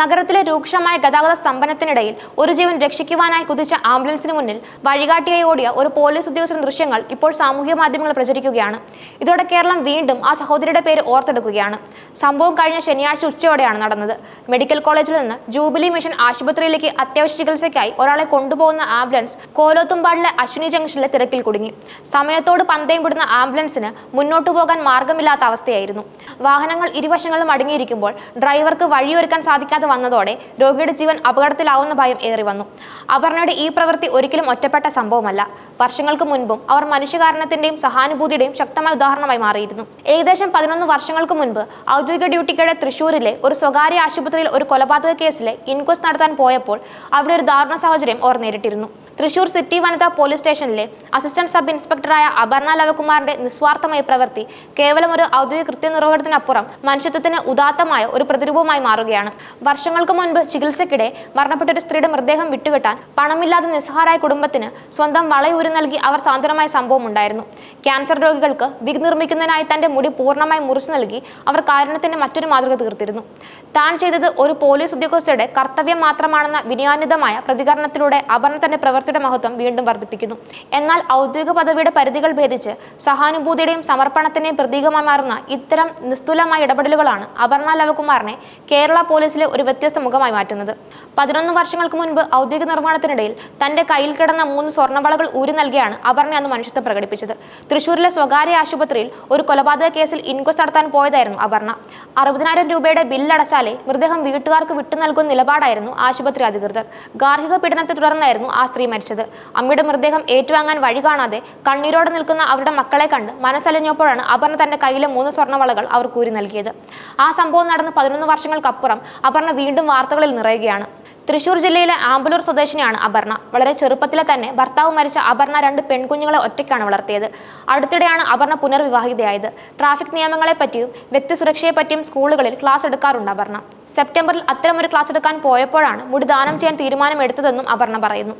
നഗരത്തിലെ രൂക്ഷമായ ഗതാഗത സ്തംഭനത്തിനിടയിൽ ഒരു ജീവൻ രക്ഷിക്കുവാനായി കുതിച്ച ആംബുലൻസിന് മുന്നിൽ വഴികാട്ടിയായി ഓടിയ ഒരു പോലീസ് ഉദ്യോഗസ്ഥരുടെ ദൃശ്യങ്ങൾ ഇപ്പോൾ സാമൂഹ്യ മാധ്യമങ്ങൾ പ്രചരിക്കുകയാണ്. ഇതോടെ കേരളം വീണ്ടും ആ സഹോദരിയുടെ പേര് ഓർത്തെടുക്കുകയാണ്. സംഭവം കഴിഞ്ഞ ശനിയാഴ്ച ഉച്ചയോടെയാണ് നടന്നത്. മെഡിക്കൽ കോളേജിൽ നിന്ന് ജൂബിലി മിഷൻ ആശുപത്രിയിലേക്ക് അത്യാവശ്യ ചികിത്സയ്ക്കായി ഒരാളെ കൊണ്ടുപോകുന്ന ആംബുലൻസ് കോലോത്തുംപാടിലെ അശ്വിനി ജംഗ്ഷനിലെ തിരക്കിൽ കുടുങ്ങി. സമയത്തോട് പന്തയം വിടുന്ന ആംബുലൻസിന് മുന്നോട്ടു പോകാൻ മാർഗമില്ലാത്ത അവസ്ഥയായിരുന്നു. വാഹനങ്ങൾ ഇരുവശങ്ങളും അടങ്ങിയിരിക്കുമ്പോൾ ഡ്രൈവർക്ക് വഴിയൊരുക്കാൻ സാധിക്കാതെ വന്നതോടെ രോഗിയുടെ ജീവൻ അപകടത്തിലാവുന്ന ഭയം ഏറി വന്നു. അപർണയുടെ ഈ പ്രവൃത്തി ഒരിക്കലും ഒറ്റപ്പെട്ട സംഭവമല്ല. വർഷങ്ങൾക്ക് മുൻപും അവർ മനുഷ്യകാരണത്തിന്റെയും സഹാനുഭൂതിയുടെയും ശക്തമായ ഉദാഹരണമായി മാറിയിരുന്നു. ഏകദേശം പതിനൊന്ന് വർഷങ്ങൾക്ക് മുൻപ് ഔദ്യോഗിക ഡ്യൂട്ടിക്കിടെ തൃശൂരിലെ ഒരു സ്വകാര്യ ആശുപത്രിയിൽ ഒരു കൊലപാതക കേസിലെ ഇൻക്വസ്റ്റ് നടത്താൻ പോയപ്പോൾ അവിടെ ഒരു ദാരുണ സാഹചര്യം അവർ നേരിട്ടിരുന്നു. തൃശൂർ സിറ്റി വനിതാ പോലീസ് സ്റ്റേഷനിലെ അസിസ്റ്റന്റ് സബ് ഇൻസ്പെക്ടറായ അപർണ ലവകുമാറിന്റെ നിസ്വാർത്ഥമായ പ്രവൃത്തി കേവലം ഒരു ഔദ്യോഗിക കൃത്യനിർവഹണത്തിനപ്പുറം മനുഷ്യത്വത്തിന് ഉദാത്തമായ ഒരു പ്രതിരൂപമായി മാറുകയാണ്. വർഷങ്ങൾക്ക് മുൻപ് ചികിത്സയ്ക്കിടെ മരണപ്പെട്ട ഒരു സ്ത്രീയുടെ മൃതദേഹം വിട്ടുകിട്ടാൻ പണമില്ലാതെ നിസ്സഹാരായ കുടുംബത്തിന് സ്വന്തം വളയൂരി നൽകി അവർ സാന്ത്വനമായ സംഭവം ഉണ്ടായിരുന്നു. ക്യാൻസർ രോഗികൾക്ക് വിഗ് നിർമ്മിക്കുന്നതിനായി തന്റെ മുടി പൂർണമായി മുറിച്ചു നൽകി അവർ കാരുണ്യത്തിന്റെ മറ്റൊരു മാതൃക തീർത്തിരുന്നു. താൻ ചെയ്തത് ഒരു പോലീസ് ഉദ്യോഗസ്ഥയുടെ കർത്തവ്യം മാത്രമാണെന്ന വിനയാന്വിതമായ പ്രതികരണത്തിലൂടെ അപർണ തന്റെ പ്രവൃത്തിയുടെ മഹത്വം വീണ്ടും വർദ്ധിപ്പിക്കുന്നു. എന്നാൽ ഔദ്യോഗിക പദവിയുടെ പരിധികൾ ഭേദിച്ച് സഹാനുഭൂതിയുടെയും സമർപ്പണത്തിന്റെയും പ്രതീകമായി മാറുന്ന ഇത്തരം നിസ്തുലമായ ഇടപെടലുകളാണ് അപർണ ലവകുമാറിനെ കേരള പോലീസിലെ ഒരു വ്യത്യസ്ത മുഖമായി മാറ്റുന്നത്. പതിനൊന്ന് വർഷങ്ങൾക്ക് മുൻപ് ഔദ്യോഗിക നിർവഹണത്തിനിടയിൽ തന്റെ കയ്യിൽ കിടന്ന മൂന്ന് സ്വർണവളകൾ ഊരി നൽകിയാണ് അപർണ അന്ന് മനുഷ്യത്വം പ്രകടിപ്പിച്ചത്. തൃശൂരിലെ സ്വകാര്യ ആശുപത്രിയിൽ ഒരു കൊലപാതക കേസിൽ ഇൻക്വസ്റ്റ് നടത്താൻ പോയതായിരുന്നു അപർണ. അറുപതിനായിരം രൂപയുടെ ബില്ലടച്ചാലേ മൃതദേഹം വീട്ടുകാർക്ക് വിട്ടു നൽകുന്ന നിലപാടായിരുന്നു ആശുപത്രി അധികൃതർ. ഗാർഹിക പീഡനത്തെ തുടർന്നായിരുന്നു ആ സ്ത്രീ മരിച്ചത്. അമ്മയുടെ മൃതദേഹം ഏറ്റുവാങ്ങാൻ വഴി കാണാതെ കണ്ണീരോടെ നിൽക്കുന്ന അവരുടെ മക്കളെ കണ്ട് മനസ്സലഞ്ഞപ്പോഴാണ് അപർണ തന്റെ കയ്യിലെ മൂന്ന് സ്വർണവളകൾ അവർ കൂരി നൽകിയത്. ആ സംഭവം നടന്ന് പതിനൊന്ന് വർഷങ്ങൾക്കപ്പുറം അപർണ വീണ്ടും വാർത്തകളിൽ നിറയുകയാണ്. തൃശൂർ ജില്ലയിലെ ആമ്പലൂർ സ്വദേശിനിയാണ് അപർണ. വളരെ ചെറുപ്പത്തിലെ തന്നെ ഭർത്താവ് മരിച്ച അപർണ രണ്ട് പെൺകുഞ്ഞുങ്ങളെ ഒറ്റയ്ക്കാണ് വളർത്തിയത്. അടുത്തിടെയാണ് അപർണ പുനർവിവാഹിതയായത്. ട്രാഫിക് നിയമങ്ങളെ പറ്റിയും വ്യക്തി സുരക്ഷയെപ്പറ്റിയും സ്കൂളുകളിൽ ക്ലാസ് എടുക്കാറുണ്ട് അപർണ. സെപ്റ്റംബറിൽ അത്തരമൊരു ക്ലാസ് എടുക്കാൻ പോയപ്പോഴാണ് മുടി ദാനം ചെയ്യാൻ തീരുമാനമെടുത്തതെന്നും അപർണ പറയുന്നു.